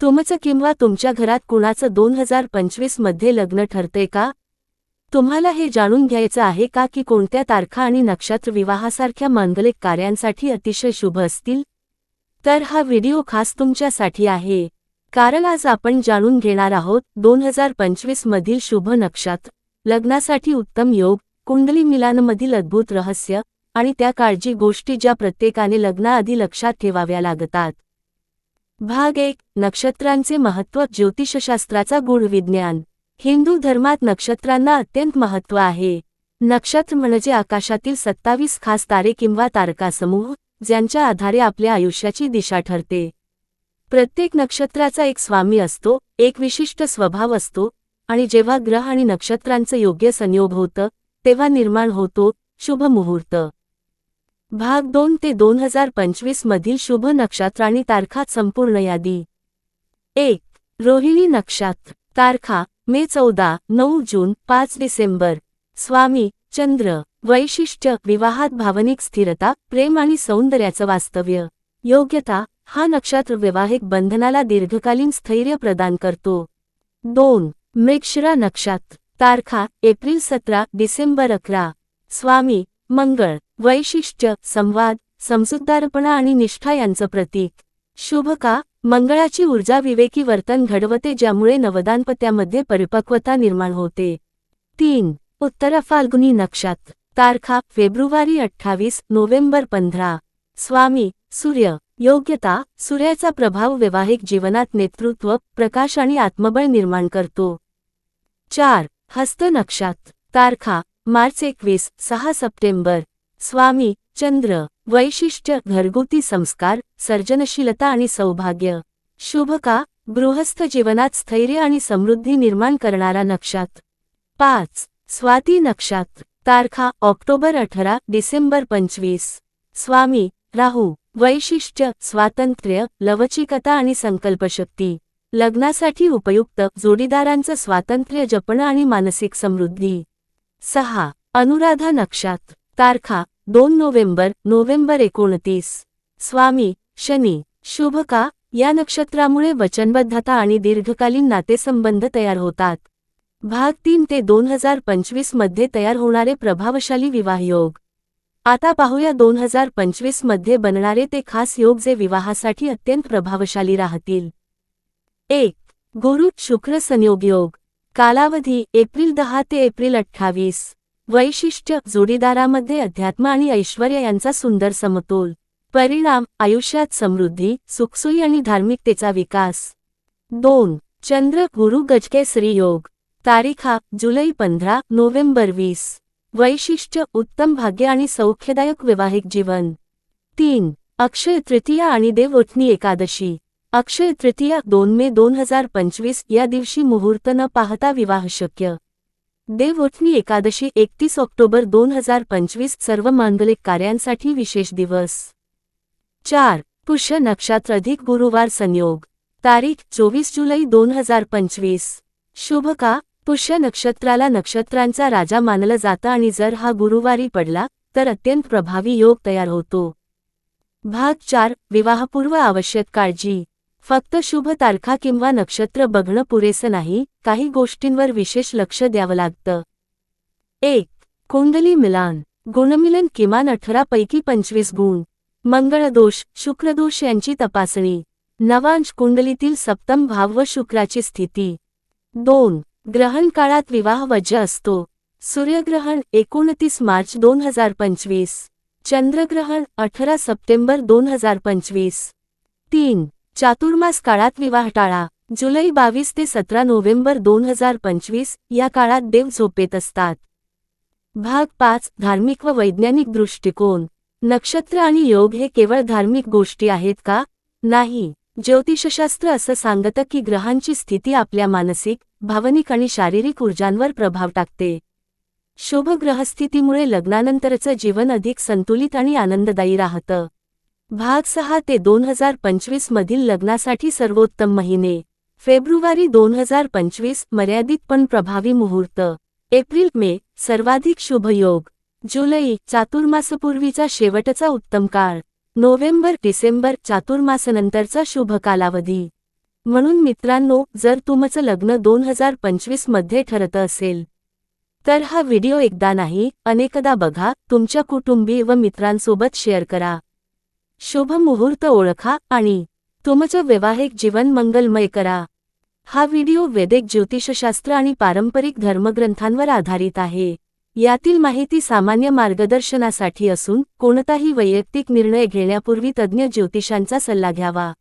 तुमचं किंवा तुमच्या घरात कुणाचं दोन हजार पंचवीसमध्ये लग्न ठरते का? तुम्हाला हे जाणून घ्यायचं आहे का की कोणत्या तारखा आणि नक्षत्र विवाहासारख्या मांगलिक कार्यांसाठी अतिशय शुभ असतील? तर हा व्हिडिओ खास तुमच्यासाठी आहे. कारण आज आपण जाणून घेणार आहोत दोन हजार पंचवीस मधील शुभ नक्षत्र लग्नासाठी उत्तम योग कुंडली मिलानमधील अद्भुत रहस्य आणि त्या काळजी गोष्टी ज्या प्रत्येकाने लग्नाआधी लक्षात ठेवाव्या लागतात. भाग एक नक्षत्रांचे महत्त्व ज्योतिषशास्त्राचा गुणविज्ञान हिंदू धर्मात नक्षत्रांना अत्यंत महत्त्व आहे. नक्षत्र म्हणजे आकाशातील सत्तावीस खास तारे किंवा तारकासमूह ज्यांच्या आधारे आपल्या आयुष्याची दिशा ठरते. प्रत्येक नक्षत्राचा एक स्वामी असतो एक विशिष्ट स्वभाव असतो आणि जेव्हा ग्रह आणि नक्षत्रांचं योग्य संयोग होतं तेव्हा निर्माण होतो शुभ मुहूर्त. भाग दोन ते दोन हजार पंचवीस मधील शुभ नक्षत्र आणि तारखा संपूर्ण यादी. एक रोहिणी नक्षत्र तारखा मे चौदा नऊ जून पाच डिसेंबर. स्वामी चंद्र. वैशिष्ट्य विवाहात भावनिक स्थिरता प्रेम आणि सौंदर्याचं वास्तव्य. योग्यता हा नक्षत्र वैवाहिक बंधनाला दीर्घकालीन स्थैर्य प्रदान करतो. दोन मृक्षरा नक्षत्र तारखा एप्रिल सतरा डिसेंबर अकरा. स्वामी मंगळ. वैशिष्ट्य संवाद समजूतदारपणा आणि निष्ठा यांचं प्रतीक. शुभ का? मंगळाची ऊर्जा विवेकी वर्तन घडवते ज्यामुळे नवदानपत्यामध्ये परिपक्वता निर्माण होते. तीन. उत्तर फाल्गुनी नक्षत्र तारखा फेब्रुवारी अठ्ठावीस नोव्हेंबर पंधरा. स्वामी सूर्य. योग्यता सूर्याचा प्रभाव वैवाहिक जीवनात नेतृत्व प्रकाश आणि आत्मबळ निर्माण करतो. चार. हस्त नक्षत्र तारखा मार्च एकवीस सहा सप्टेंबर. स्वामी चंद्र वैशिष्ट्य घरगुती संस्कार सर्जनशीलता आणि सौभाग्य. शुभ का? गृहस्थ जीवनात स्थैर्य आणि समृद्धी निर्माण करणारा नक्षात. पाच. स्वाती नक्षात. तारखा ऑक्टोबर अठरा डिसेंबर पंचवीस. स्वामी राहू. वैशिष्ट्य स्वातंत्र्य लवचिकता आणि संकल्पशक्ती. लग्नासाठी उपयुक्त जोडीदारांचं स्वातंत्र्य जपणं आणि मानसिक समृद्धी. सहा. अनुराधा नक्षात. तारखा दोन नोव्हेंबर नोव्हेंबर एकोणतीस. स्वामी शनी शुभ का या नक्षत्रामुळे वचनबद्धता आणि दीर्घकालीन नातेसंबंध तयार होतात. भाग तीन ते दोन हजार पंचवीसमध्ये तयार होणारे प्रभावशाली विवाहयोग आता पाहूया दोन हजार पंचवीसमध्ये बनणारे ते खास योग जे विवाहासाठी अत्यंत प्रभावशाली राहतील. एक गुरु शुक्र संयोग योग. कालावधी एप्रिल दहा ते एप्रिल अठ्ठावीस. वैशिष्ट्य जोडीदारामध्ये अध्यात्म आणि ऐश्वर यांचा सुंदर समतोल. परिणाम आयुष्यात समृद्धी सुखसोयी आणि धार्मिकतेचा विकास. दोन चंद्र गुरु गजकेसरी योग. तारीखा जुलै पंधरा नोव्हेंबर वीस. वैशिष्ट्य उत्तम भाग्य आणि सौख्यदायक वैवाहिक जीवन. तीन अक्षय तृतीया आणि देवोठणी एकादशी. अक्षय तृतीया दोन मे दोन हजार पंचवीस या दिवशी मुहूर्त न पाहता विवाह शक्य. देवउठणी एकादशी एकतीस ऑक्टोबर दोन हजार पंचवीस सर्व मांगलिक कार्यांसाठी विशेष दिवस. चार पुष्य नक्षत्र अधिक गुरुवार संयोग. तारीख चोवीस जुलै दोन हजार पंचवीस. शुभ का? पुष्य नक्षत्राला नक्षत्रांचा राजा मानलं जातं आणि जर हा गुरुवारी पडला तर अत्यंत प्रभावी योग तयार होतो. भाग चार विवाहपूर्व आवश्यक काळजी. फक्त शुभ तारखा किंवा नक्षत्र बघणं पुरेसं नाही काही गोष्टींवर विशेष लक्ष द्यावं लागतं. एक कुंडली मिलान. गुणमिलन किमान अठरापैकी पंचवीस गुण. मंगळदोष शुक्रदोष यांची तपासणी. नवांश कुंडलीतील सप्तम भाव व शुक्राची स्थिती. दोन ग्रहण काळात विवाह वज्र असतो. सूर्यग्रहण एकोणतीस मार्च दोन हजार पंचवीस. चंद्रग्रहण अठरा सप्टेंबर दोन हजार पंचवीस. तीन चातुर्मास काळात विवाह टाळा जुलै बावीस ते सतरा नोव्हेंबर दोन हजार पंचवीस या काळात देव झोपेत असतात. भाग पाच धार्मिक व वैज्ञानिक दृष्टिकोन. नक्षत्र आणि योग हे केवळ धार्मिक गोष्टी आहेत का? नाही. ज्योतिषशास्त्र असं सांगतं की ग्रहांची स्थिती आपल्या मानसिक भावनिक आणि शारीरिक ऊर्जांवर प्रभाव टाकते. शुभ ग्रहस्थितीमुळे लग्नानंतरचं जीवन अधिक संतुलित आणि आनंददायी राहतं. भाग सहा ते दोन हजार पंचवीस मधील लग्नासाठी सर्वोत्तम महिने. फेब्रुवारी दोन हजार पंचवीस मर्यादित पण प्रभावी मुहूर्त. एप्रिल मे सर्वाधिक शुभयोग जुलै चातुर्मासपूर्वीचा शेवटचा उत्तम काळ. नोव्हेंबर डिसेंबर चातुर्मासनंतरचा शुभ कालावधी. म्हणून मित्रांनो जर तुमचं लग्न दोन हजार पंचवीसमध्ये ठरत असेल तर हा व्हिडिओ एकदा नाही अनेकदा बघा तुमच्या कुटुंबी व मित्रांसोबत शेअर करा. शुभ मुहूर्त ओळखा आणि तुमचं वैवाहिक जीवन मंगलमय करा. हा व्हिडिओ वैदिक ज्योतिषशास्त्र आणि पारंपरिक धर्मग्रंथांवर आधारित आहे. यातील माहिती सामान्य मार्गदर्शनासाठी असून कोणताही वैयक्तिक निर्णय घेण्यापूर्वी तज्ज्ञ ज्योतिषांचा सल्ला घ्यावा.